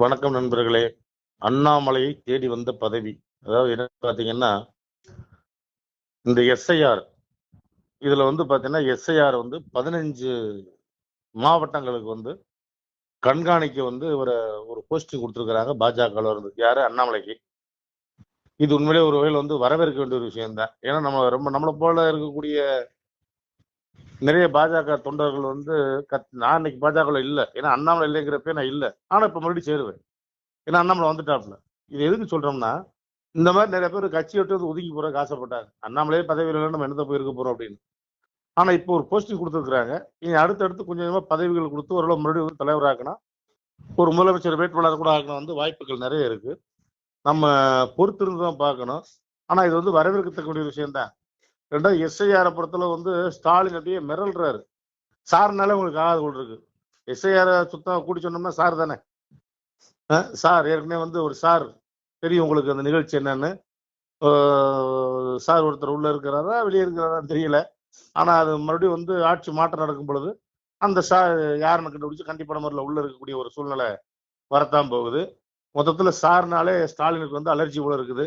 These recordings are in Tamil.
வணக்கம் நண்பர்களே. அண்ணாமலையை தேடி வந்த பதவி. அதாவது என்ன பார்த்தீங்கன்னா இந்த எஸ்ஐஆர். இதில் வந்து பார்த்தீங்கன்னா எஸ்ஐஆர் வந்து பதினஞ்சு மாவட்டங்களுக்கு வந்து கண்காணிக்க வந்து ஒரு ஒரு போஸ்டிங் கொடுத்துருக்குறாங்க பாஜகவில் இருந்து. யார்? அண்ணாமலைக்கு. இது உண்மையிலே ஒரு வகையில் வந்து வரவேற்க வேண்டிய ஒரு விஷயம்தான். ஏன்னா நம்ம ரொம்ப நம்மளை போல இருக்கக்கூடிய நிறைய பாஜக தொண்டர்கள் வந்து கத் நான் இன்னைக்கு பாஜக இல்ல. ஏன்னா அண்ணாமலை இல்லைங்கிறப்ப நான் இல்ல. ஆனா இப்ப மறுபடியும் சேருவேன். ஏன்னா அண்ணாமலை வந்துட்டாப்ல இது எதுக்கு சொல்றோம்னா இந்த மாதிரி நிறைய பேர் கட்சி விட்டு வந்து ஒதுங்கி போறதுக்கு ஆசைப்பட்டாங்க. அண்ணாமலையே பதவியில் இல்லை நம்ம என்னத்த போயிருக்க போறோம் அப்படின்னு. ஆனா இப்போ ஒரு போஸ்டிங் கொடுத்துருக்குறாங்க. இனி அடுத்தடுத்து கொஞ்சம் கொஞ்சமா பதவிகள் கொடுத்து ஓரளவு மறுபடியும் வந்து தலைவராக்கணும் ஒரு முதலமைச்சர் வேட்பாளர் கூட ஆக்கணும் வந்து வாய்ப்புகள் நிறைய இருக்கு. நம்ம பொறுத்திருந்து தான் பார்க்கணும். ஆனா இது வந்து வரவேற்கத்தக்கூடிய விஷயம்தான். ரெண்டாவது எஸ்ஐஆரை படத்துல வந்து ஸ்டாலின் அப்படியே மிரல்றாரு. சார்னாலே உங்களுக்கு ஆகாது போல் இருக்கு. எஸ்ஐஆர் சுத்தம் கூட்டி சொன்னோம்னா சார் தானே? சார் ஏற்கனவே வந்து ஒரு சார் தெரியும் உங்களுக்கு அந்த நிகழ்ச்சி என்னன்னு. சார் ஒருத்தர் உள்ள இருக்கிறாரா வெளியே இருக்கிறாரா தெரியல. ஆனா அது மறுபடியும் வந்து ஆட்சி மாற்றம் நடக்கும் பொழுது அந்த சார் யாருன்னு கண்டுபிடிச்சு கண்டிப்பான முறையில் உள்ள இருக்கக்கூடிய ஒரு சூழ்நிலை வரத்தான் போகுது. மொத்தத்துல சார்னாலே ஸ்டாலினுக்கு வந்து அலர்ஜி போல இருக்குது.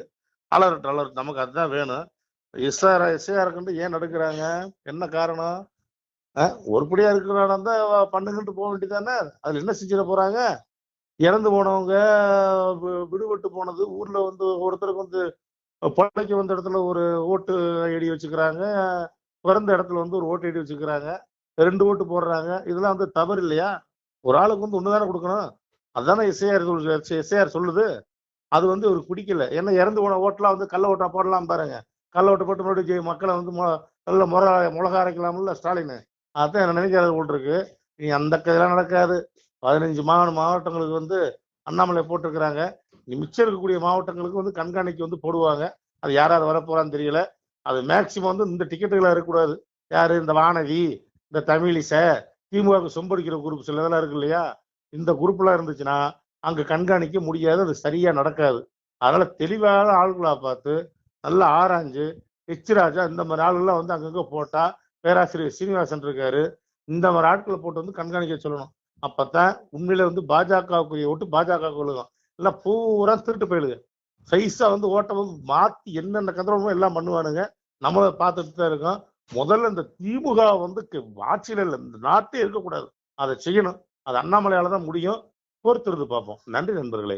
Alert alert. நமக்கு அதுதான் வேணும். எஸ்ஆர் எஸ்ஆர் கண்டு ஏன் நடக்கிறாங்க என்ன காரணம்? ஒருபடியா இருக்கிறானா தான் பண்ணுங்கன்ட்டு போக வேண்டியதானே? அதுல என்ன செஞ்சிட போறாங்க? இறந்து போனவங்க விடுபட்டு போனது ஊர்ல வந்து ஒருத்தருக்கு வந்து பழைக்கு வந்த இடத்துல ஒரு ஓட்டு ஐடி வச்சுக்கிறாங்க பிறந்த இடத்துல வந்து ஒரு ஓட்டு ஐடி வச்சுக்கிறாங்க ரெண்டு ஓட்டு போடுறாங்க இதெல்லாம் வந்து தவறு இல்லையா? ஒரு ஆளுக்கு வந்து ஒண்ணுதானே கொடுக்கணும்? அதுதானே எஸ்ஐஆர் எஸ்ஐஆர் சொல்லுது. அது வந்து ஒரு பிடிக்கல. ஏன்னா இறந்து போன ஓட்டெல்லாம் வந்து கள்ள ஓட்டா போடலாம் பாருங்க. கள்ள ஓட்டு போட்டு மறுபடியும் ஜெயி- மக்களை வந்து மொ- நல்ல முறை மிளகா அரைக்கலாம்ல ஸ்டாலின். அதான் என்ன நினைக்கிறது போல் இருக்கு நீ அந்த இதெல்லாம் நடக்காது. பதினஞ்சு மாவட்ட மாவட்டங்களுக்கு வந்து அண்ணாமலை போட்டிருக்கிறாங்க. நீ மிச்சம் இருக்கக்கூடிய மாவட்டங்களுக்கு வந்து கண்காணிக்கு வந்து போடுவாங்க. அது யாராவது வரப்போறான்னு தெரியல. அது மேக்சிமம் வந்து இந்த டிக்கெட்டுகளாக இருக்கக்கூடாது யார்? இந்த வானதி இந்த தமிழிசை திமுக சொம்படிக்கிற குரூப் சில இதெல்லாம் இருக்கு இல்லையா? இந்த குரூப்லாம் இருந்துச்சுன்னா அங்கே கண்காணிக்க முடியாது. அது சரியாக நடக்காது. அதனால் தெளிவான ஆள்களாக பார்த்து நல்லா ஆராய்ஞ்சு எச் இந்த மாதிரி ஆளுகள்லாம் வந்து அங்கங்கே போட்டால் பேராசிரியர் சீனிவாசன் இருக்காரு. இந்த மாதிரி ஆட்களை போட்டு வந்து கண்காணிக்க சொல்லணும். அப்போ தான் உண்மையில வந்து பாஜகவுக்குரிய ஓட்டு பாஜக விழுகும். எல்லாம் பூரா திருட்டு போயிடுங்க சைஸாக வந்து ஓட்டை வந்து மாற்றி என்னென்ன கந்தரமோ எல்லாம் பண்ணுவானுங்க. நம்மளை பார்த்துட்டு தான் இருக்கோம். முதல்ல இந்த திமுக வந்து ஆட்சியில் இல்லை இந்த நாட்டே இருக்கக்கூடாது. அதை செய்யணும். அது அண்ணாமலையால தான் முடியும். பொறுத்திருந்து பார்ப்போம். நன்றி நண்பர்களே.